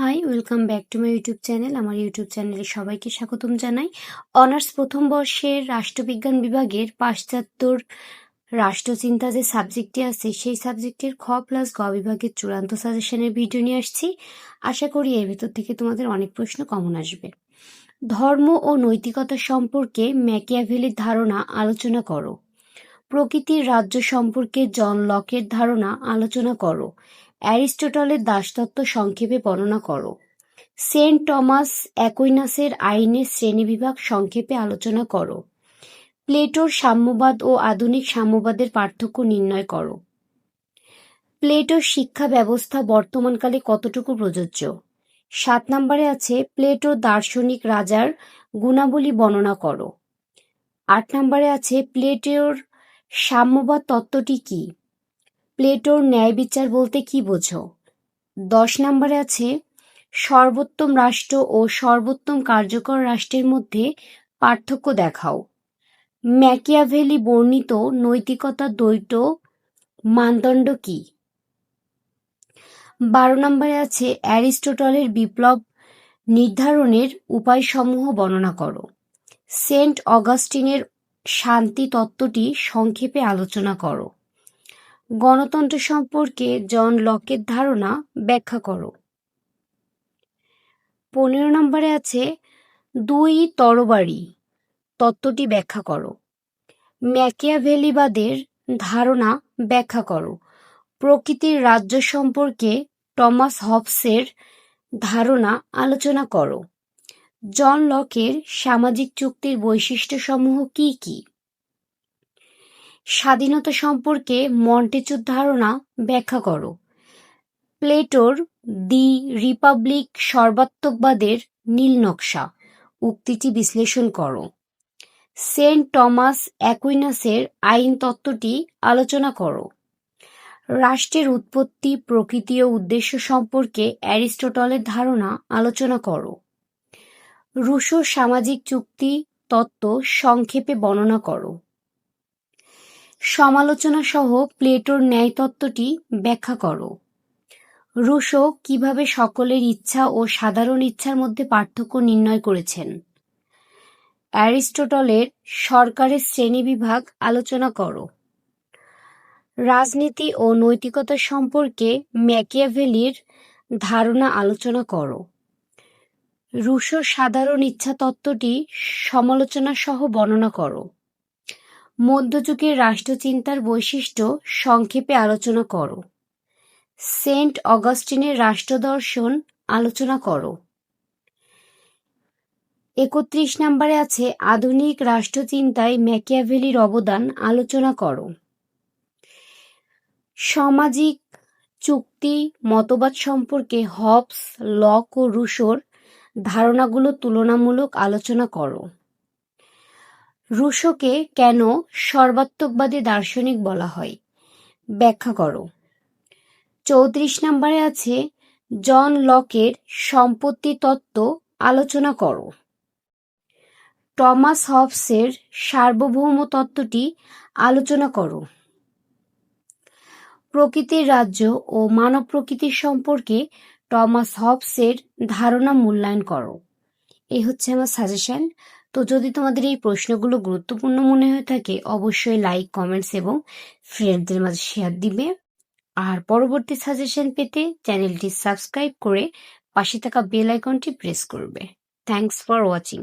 Hi welcome back to my YouTube channel আমার YouTube চ্যানেলে সবাইকে স্বাগতম জানাই। অনার্স প্রথম বর্ষের রাষ্ট্রবিজ্ঞান বিভাগের পাশ্চাত্যর রাষ্ট্রচিন্তা যে সাবজেক্টটি আছে। সেই সাবজেক্টের খ প্লাস গ বিভাগের চূড়ান্ত সাজেশনের ভিডিও নিয়ে আসছি। আশা করি এর ভেতর থেকে তোমাদের অনেক প্রশ্ন কমন আসবে। ধর্ম ও নৈতিকতা সম্পর্কে ম্যাকিয়াভেলির ধারণা আলোচনা করো। প্রকৃতির রাজ্য সম্পর্কে জন লকের ধারণা আলোচনা করো। অ্যারিস্টটলের দাসতত্ত্ব সংক্ষেপে বর্ণনা করো। সেন্ট টমাস অ্যাকুইনাসের আইনের শ্রেণীবিভাগ সংক্ষেপে আলোচনা করো। প্লেটোর সাম্যবাদ ও আধুনিক সাম্যবাদের পার্থক্য নির্ণয় করো। প্লেটোর শিক্ষা ব্যবস্থা বর্তমানকালে কতটুকু প্রযোজ্য? সাত নম্বরে আছে প্লেটোর দার্শনিক রাজার গুণাবলী বর্ণনা করো। আট নম্বরে আছে, প্লেটোর সাম্যবাদ তত্ত্বটি কি? প্লেটোর ন্যায় বিচার বলতে কি বোঝো? দশ নম্বরে আছে, সর্বোত্তম রাষ্ট্র ও সর্বোত্তম কার্যকর রাষ্ট্রের মধ্যে পার্থক্য দেখাও। ম্যাকিয়াভেলি বর্ণিত নৈতিকতা দ্বৈত মানদণ্ড কি? বারো নম্বরে আছে, অ্যারিস্টোটলের বিপ্লব নির্ধারণের উপায়সমূহ বর্ণনা করো। সেন্ট অগাস্টিনের শান্তি তত্ত্বটি সংক্ষেপে আলোচনা করো। গণতন্ত্র সম্পর্কে জন লকের ধারণা ব্যাখ্যা করো। পনেরো নম্বরে আছে, দুই তরবারি, তত্ত্বটি ব্যাখ্যা করো। ম্যাকিয়াভেলিবাদের ধারণা ব্যাখ্যা করো। প্রকৃতির রাজ্য সম্পর্কে টমাস হবসের ধারণা আলোচনা করো। জন লকের সামাজিক চুক্তির বৈশিষ্ট্যসমূহ কি কি? স্বাধীনতা সম্পর্কে মন্টেচুর ধারণা ব্যাখ্যা করো। প্লেটোর দি রিপাবলিক সর্বাত্মকবাদের নীল নকশা উক্তিটি বিশ্লেষণ করো। সেন্ট টমাস অ্যাকুইনাসের আইন তত্ত্বটি আলোচনা করো। রাষ্ট্রের উৎপত্তি, প্রকৃতি ও উদ্দেশ্য সম্পর্কে অ্যারিস্টটলের ধারণা আলোচনা করো। রুশো সামাজিক চুক্তি তত্ত্ব সংক্ষেপে বর্ণনা করো। সমালোচনা সহ প্লেটোর ন্যায় তত্ত্বটি ব্যাখ্যা করো। রুশো কীভাবে সকলের ইচ্ছা ও সাধারণ ইচ্ছার মধ্যে পার্থক্য নির্ণয় করেছেন? অ্যারিস্টটলের সরকারের শ্রেণীবিভাগ আলোচনা করো। রাজনীতি ও নৈতিকতা সম্পর্কে ম্যাকিয়াভেলির ধারণা আলোচনা করো। রুশো সাধারণ ইচ্ছা তত্ত্বটি সমালোচনা সহ বর্ণনা করো। মধ্যযুগের রাষ্ট্রচিন্তার বৈশিষ্ট্য সংক্ষেপে আলোচনা করো। সেন্ট অগাস্টিনের রাষ্ট্রদর্শন আলোচনা করো। একত্রিশ নম্বরে আছে, আধুনিক রাষ্ট্রচিন্তায় ম্যাকিয়াভেলির অবদান আলোচনা করো। সামাজিক চুক্তি, মতবাদ সম্পর্কে হবস, লক ও রুশোর ধারণাগুলো তুলনামূলক আলোচনা করো। রুশোকে কেন সর্বাত্মকবাদী দার্শনিক বলা হয়? ব্যাখ্যা করো। চৌত্রিশ নম্বরে আছে, জন লকের সম্পত্তি তত্ত্ব আলোচনা করো। টমাস হবসের সার্বভৌম তত্ত্বটি আলোচনা করো। প্রকৃতির রাজ্য ও মানব প্রকৃতির সম্পর্কে টমাস হবসের ধারণা মূল্যায়ন করো। এই হচ্ছে আমার সাজেশন তো যদি তোমাদের এই প্রশ্নগুলো গুরুত্বপূর্ণ মনে হয়ে থাকে, অবশ্যই লাইক কমেন্টস এবং ফ্রেন্ডদের মাঝে শেয়ার দিবে। আর পরবর্তী সাজেশন পেতে চ্যানেলটি সাবস্ক্রাইব করে পাশে থাকা বেল আইকনটি প্রেস করবে। Thanks for watching